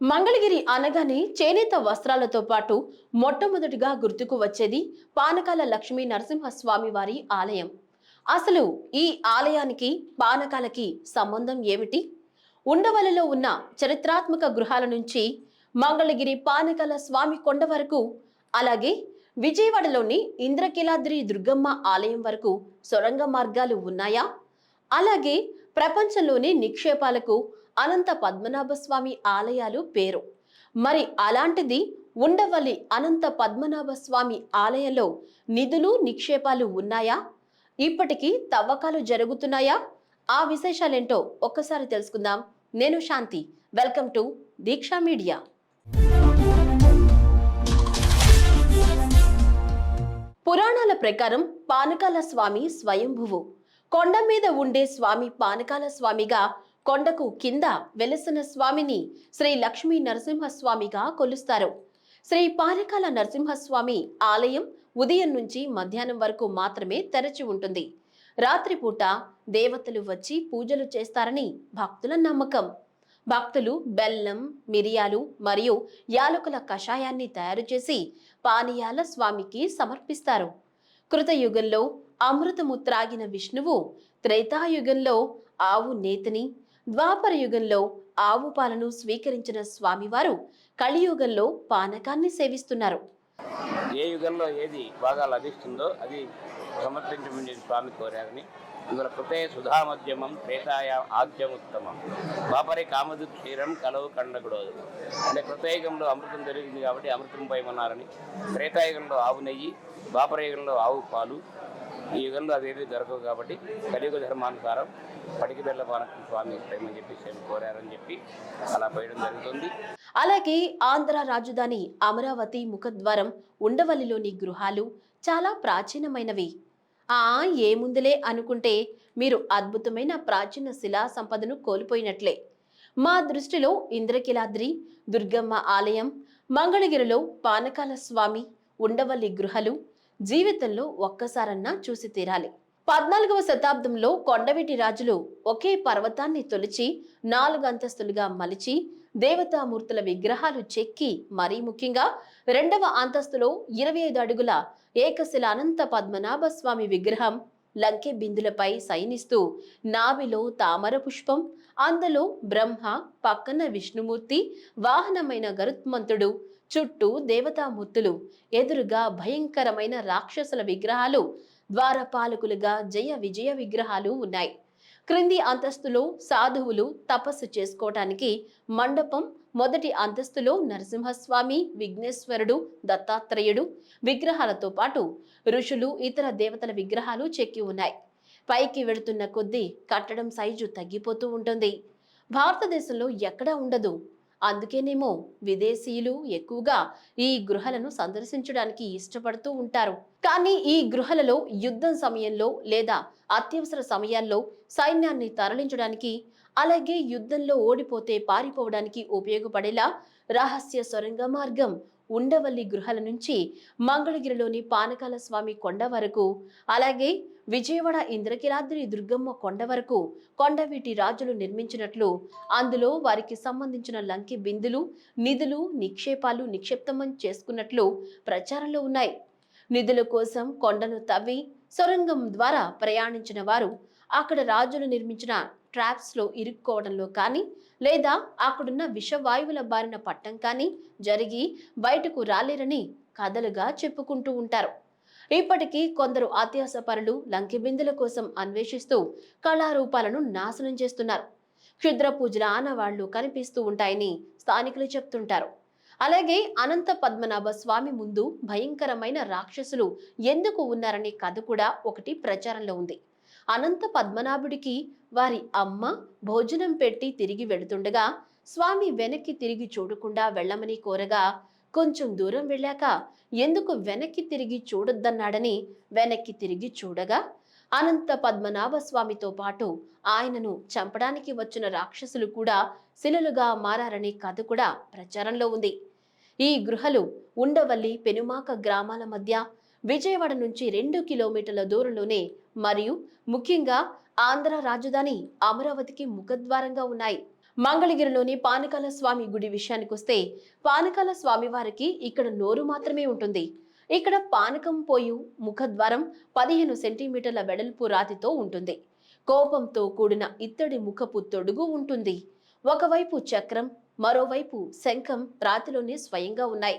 మంగళగిరి అనగానే చేనేత వస్త్రాలతో పాటు మొట్టమొదటిగా గుర్తుకు వచ్చేది పానకాల లక్ష్మీ నరసింహస్వామి వారి ఆలయం. అసలు ఈ ఆలయానికి పానకాలకి సంబంధం ఏమిటి? ఉండవల్లిలో ఉన్న చరిత్రాత్మక గృహాల నుంచి మంగళగిరి పానకాల స్వామి కొండ వరకు అలాగే విజయవాడలోని ఇంద్రకీలాద్రి దుర్గమ్మ ఆలయం వరకు సొరంగ మార్గాలు ఉన్నాయా? అలాగే ప్రపంచంలోని నిక్షేపాలకు అనంత పద్మనాభ స్వామి ఆలయాలు పేరు. మరి అలాంటిది ఉండవల్లి అనంత పద్మనాభ స్వామి ఆలయంలో నిధులు నిక్షేపాలు ఉన్నాయా? ఇప్పటికీ తవ్వకాలు జరుగుతున్నాయా? ఆ విశేషాలేంటో ఒక్కసారి తెలుసుకుందాం. నేను Shanthi. Welcome to Deeksha media. పురాణాల ప్రకారం పానకాల స్వామి స్వయంభువు. కొండ మీద ఉండే స్వామి పానకాల స్వామిగా కొండకు కింద వెలసిన స్వామిని శ్రీ లక్ష్మీ నరసింహస్వామిగా కొలుస్తారు. శ్రీ పానకాల నరసింహస్వామి ఆలయం ఉదయం నుంచి మధ్యాహ్నం వరకు మాత్రమే తెరచి ఉంటుంది. రాత్రిపూట దేవతలు వచ్చి పూజలు చేస్తారని భక్తుల నమ్మకం. భక్తులు బెల్లం మిరియాలు మరియు యాలకుల కషాయాన్ని తయారు చేసి పానీయాల స్వామికి సమర్పిస్తారు. కృతయుగంలో అమృతము త్రాగిన విష్ణువు త్రేతాయుగంలో ఆవు నేతిని ద్వాపర యుగంలో ఆవు పాలను స్వీకరించిన స్వామివారు కలియుగంలో పానకాన్ని సేవిస్తున్నారు. ఏ యుగంలో ఏది బాగా లభిస్తుందో అది సమర్పించమని స్వామి కోరారని. అందులో కృతే సుధామధ్యమం త్రేతాయ ఆద్యముత్తమం. బాపరి కామదు క్షీరం కలవు కండకుడోదు అంటే కృతయుగంలో అమృతం దొరికింది కాబట్టి అమృతం పైమన్నారని త్రేతాయుగంలో ఆవు నెయ్యి ద్వాపరయుగంలో ఆవు పాలు ఈ యుగంలో అవేవి దొరకవు కాబట్టి కలియుగ ధర్మానుసారం పడికి బెల్ల స్వామి ప్రేమని చెప్పి కోరారని చెప్పి అలా పోయడం జరుగుతుంది. అలాగే ఆంధ్ర రాజధాని అమరావతి ముఖద్వారం ఉండవల్లిలోని గృహాలు చాలా ప్రాచీనమైనవి. ఆ ఏముందిలే అనుకుంటే మీరు అద్భుతమైన ప్రాచీన శిలా సంపదను కోల్పోయినట్లే. మా దృష్టిలో ఇంద్రకిలాద్రి దుర్గమ్మ ఆలయం మంగళగిరిలో పానకాల స్వామి ఉండవల్లి గృహలు జీవితంలో ఒక్కసారన్నా చూసి తీరాలి. పద్నాలుగవ శతాబ్దంలో కొండవీటి రాజులు ఒకే పర్వతాన్ని తొలిచి నాలుగు అంతస్తులుగా మలిచి దేవతామూర్తుల విగ్రహాలు చెక్కి మరీ ముఖ్యంగా రెండవ అంతస్తులో ఇరవై ఐదు అడుగుల ఏకశిల అనంత పద్మనాభ స్వామి విగ్రహం లంకె బిందులపై శయనిస్తూ నావిలో తామర పుష్పం అందులో బ్రహ్మ పక్కన విష్ణుమూర్తి వాహనమైన గరుత్మంతుడు చుట్టూ దేవతామూర్తులు ఎదురుగా భయంకరమైన రాక్షసుల విగ్రహాలు ద్వారపాలకులుగా జయ విజయ విగ్రహాలు ఉన్నాయి. క్రింది అంతస్తులో సాధువులు తపస్సు చేసుకోవటానికి మండపం మొదటి అంతస్తులో నరసింహస్వామి విఘ్నేశ్వరుడు దత్తాత్రేయుడు విగ్రహాలతో పాటు ఋషులు ఇతర దేవతల విగ్రహాలు చెక్కి ఉన్నాయి. పైకి వెళుతున్న కొద్దీ కట్టడం సైజు తగ్గిపోతూ ఉంటుంది. భారతదేశంలో ఎక్కడా ఉండదు. అందుకేనేమో విదేశీయులు ఎక్కువగా ఈ గృహలను సందర్శించడానికి ఇష్టపడుతూ ఉంటారు. కానీ ఈ గృహలలో యుద్ధం సమయంలో లేదా అత్యవసర సమయాల్లో సైన్యాన్ని తరలించడానికి అలాగే యుద్ధంలో ఓడిపోతే పారిపోవడానికి ఉపయోగపడేలా రహస్య సొరంగ మార్గం ఉండవల్లి గృహాల నుంచి మంగళగిరిలోని పానకాల స్వామి కొండ వరకు అలాగే విజయవాడ ఇంద్రకిలాద్రి దుర్గమ్మ కొండ వరకు కొండవీటి రాజులు నిర్మించినట్లు అందులో వారికి సంబంధించిన లంకి బిందులు నిధులు నిక్షేపాలు నిక్షిప్తమం చేసుకున్నట్లు ప్రచారంలో ఉన్నాయి. నిధుల కోసం కొండను తవ్వి సొరంగం ద్వారా ప్రయాణించిన వారు అక్కడ రాజులు నిర్మించిన ట్రాప్స్లో ఇరుక్కోవడంలో కానీ లేదా అక్కడున్న విషవాయువుల బారిన పట్టం కానీ జరిగి బయటకు రాలేరని కథలుగా చెప్పుకుంటూ ఉంటారు. ఇప్పటికీ కొందరు అత్యాసపరులు లంకిబిందుల కోసం అన్వేషిస్తూ కళారూపాలను నాశనం చేస్తున్నారు. క్షుద్ర పూజల ఆనవాళ్ళు కనిపిస్తూ ఉంటాయని స్థానికులు చెప్తుంటారు. అలాగే అనంత పద్మనాభ స్వామి ముందు భయంకరమైన రాక్షసులు ఎందుకు ఉన్నారనే కథ కూడా ఒకటి ప్రచారంలో ఉంది. అనంత పద్మనాభుడికి వారి అమ్మ భోజనం పెట్టి తిరిగి వెళుతుండగా స్వామి వెనక్కి తిరిగి చూడకుండా వెళ్ళమని కోరగా కొంచెం దూరం వెళ్ళాక ఎందుకు వెనక్కి తిరిగి చూడొద్దన్నాడని వెనక్కి తిరిగి చూడగా అనంత పద్మనాభ స్వామితో పాటు ఆయనను చంపడానికి వచ్చిన రాక్షసులు కూడా శిలలుగా మారారనే కథ కూడా ప్రచారంలో ఉంది. ఈ గృహలు ఉండవల్లి పెనుమాక గ్రామాల మధ్య విజయవాడ నుంచి రెండు కిలోమీటర్ల దూరంలోనే మరియు ముఖ్యంగా ఆంధ్ర రాజధాని అమరావతికి ముఖద్వారంగా ఉన్నాయి. మంగళగిరిలోని పానకాల స్వామి గుడి విషయానికొస్తే పానకాల స్వామి వారికి ఇక్కడ నోరు మాత్రమే ఉంటుంది. ఇక్కడ పానకం పోయు ముఖద్వారం పదిహేను సెంటీమీటర్ల వెడల్పు రాతితో ఉంటుంది. కోపంతో కూడిన ఇత్తడి ముఖపు తొడుగు ఉంటుంది. ఒకవైపు చక్రం మరోవైపు శంఖం రాతిలోనే స్వయంగా ఉన్నాయి.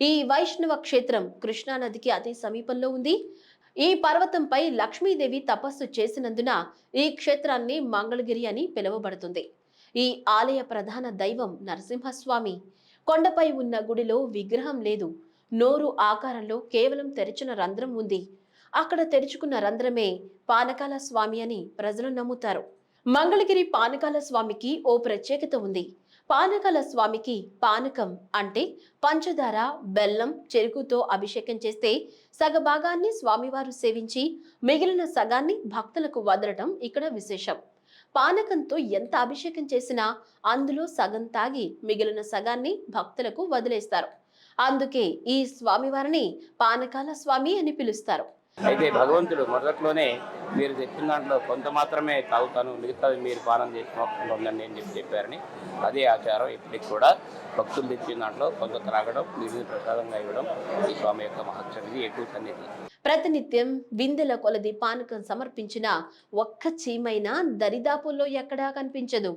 ఈ వైష్ణవ క్షేత్రం కృష్ణానదికి అతి సమీపంలో ఉంది. ఈ పర్వతంపై లక్ష్మీదేవి తపస్సు చేసినందున ఈ క్షేత్రాన్ని మంగళగిరి అని పిలువబడుతుంది. ఈ ఆలయ ప్రధాన దైవం నరసింహస్వామి. కొండపై ఉన్న గుడిలో విగ్రహం లేదు. నోరు ఆకారంలో కేవలం తెరిచిన రంధ్రం ఉంది. అక్కడ తెరుచుకున్న రంధ్రమే పానకాల స్వామి అని ప్రజలు నమ్ముతారు. మంగళగిరి పానకాల స్వామికి ఓ ప్రత్యేకత ఉంది. పానకాల స్వామికి పానకం అంటే పంచదార బెల్లం చెరుకుతో అభిషేకం చేస్తే సగభాగాన్ని స్వామివారు సేవించి మిగిలిన సగాన్ని భక్తులకు వదలటం ఇక్కడ విశేషం. పానకంతో ఎంత అభిషేకం చేసినా అందులో సగం తాగి మిగిలిన సగాన్ని భక్తులకు వదిలేస్తారు. అందుకే ఈ స్వామివారిని పానకాల స్వామి అని పిలుస్తారు. అయితే భగవంతుడు మొదట్లోనే మీరు తెచ్చిన దాంట్లో కొంత మాత్రమే తాగుతాను మిగతాది మీరు పానం చేసి మోక్షంలో ఉందని అని చెప్పి చెప్పారని అదే ఆచారం ఇప్పటికి కూడా భక్తులు తెచ్చిన దాంట్లో కొంత త్రాగడం మిగిలిన ప్రసాదంగా ఇవ్వడం ఈ స్వామి యొక్క మహత్సన్నిధి ఎక్కువ సన్నిధి. ప్రతినిత్యం విందుల కొలది పానకం సమర్పించిన ఒక్క చీమైనా దరిదాపుల్లో ఎక్కడా కనిపించదు.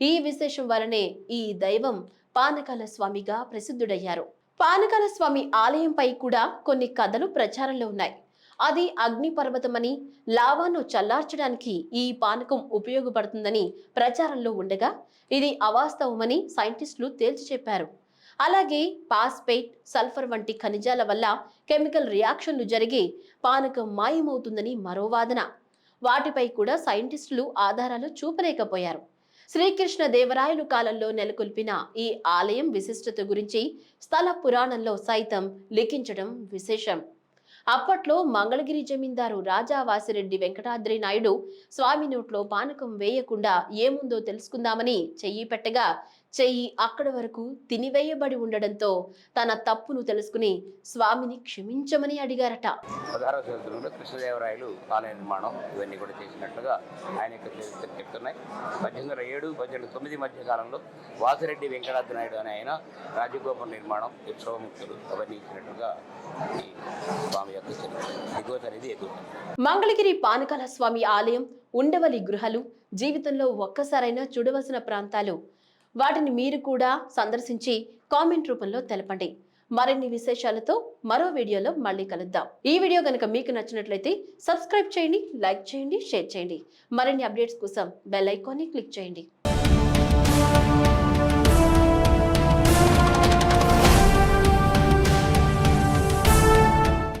ఈ విశేషం వలనే ఈ దైవం పానకాల స్వామిగా ప్రసిద్ధుడయ్యారు. పానకాల స్వామి ఆలయంపై కూడా కొన్ని కథలు ప్రచారంలో ఉన్నాయి. అది అగ్నిపర్వతమని లావాను చల్లార్చడానికి ఈ పానకం ఉపయోగపడుతుందని ప్రచారంలో ఉండగా ఇది అవాస్తవమని సైంటిస్టులు తేల్చి చెప్పారు. అలాగే పాస్పేట్ సల్ఫర్ వంటి ఖనిజాల వల్ల కెమికల్ రియాక్షన్లు జరిగి పానకం మాయమవుతుందని మరో వాదన. వాటిపై కూడా సైంటిస్టులు ఆధారాలు చూపలేకపోయారు. శ్రీకృష్ణ దేవరాయలు కాలంలో నెలకొల్పిన ఈ ఆలయం విశిష్టత గురించి స్థల పురాణంలో సైతం లిఖించడం విశేషం. అప్పట్లో మంగళగిరి జమీందారు రాజా వాసిరెడ్డి వెంకటాద్రి నాయుడు స్వామి నోట్లో పానకం వేయకుండా ఏముందో తెలుసుకుందామని చెయ్యి పెట్టగా చెయ్యి అక్కడి వరకు తినివేయబడి ఉండడంతో తన తప్పును తెలుసుకుని స్వామిని క్షమించమని అడిగారట. పదహారవ శతాబ్దంలో కృష్ణదేవరాయలు ఆలయ నిర్మాణం ఇవన్నీ కూడా చేసినట్లుగా ఆయన యొక్క చరిత్ర చెప్తున్నాయి. పద్దెనిమిది వందల ఏడు పద్దెనిమిది తొమ్మిది మధ్య కాలంలో వాసిరెడ్డి వెంకటాద్రి నాయుడు అనే ఆయన రాజగోపురం నిర్మాణం ఉత్సవముక్తులు అవన్నీ ఇచ్చినట్లుగా అనేది ఎగువ మంగళగిరి పానకాల స్వామి ఆలయం ఉండవలి గృహలు జీవితంలో ఒక్కసారైనా చూడవలసిన ప్రాంతాలు. వాటిని మీరు కూడా సందర్శించి కామెంట్ రూపంలో తెలపండి. మరిన్ని విశేషాలతో మరో వీడియోలో మళ్ళీ కలుద్దాం. ఈ వీడియో కనుక మీకు నచ్చినట్లయితే సబ్స్క్రైబ్ చేయండి లైక్ చేయండి షేర్ చేయండి. మరిన్ని అప్డేట్స్ కోసం బెల్ ఐకాన్ని క్లిక్ చేయండి.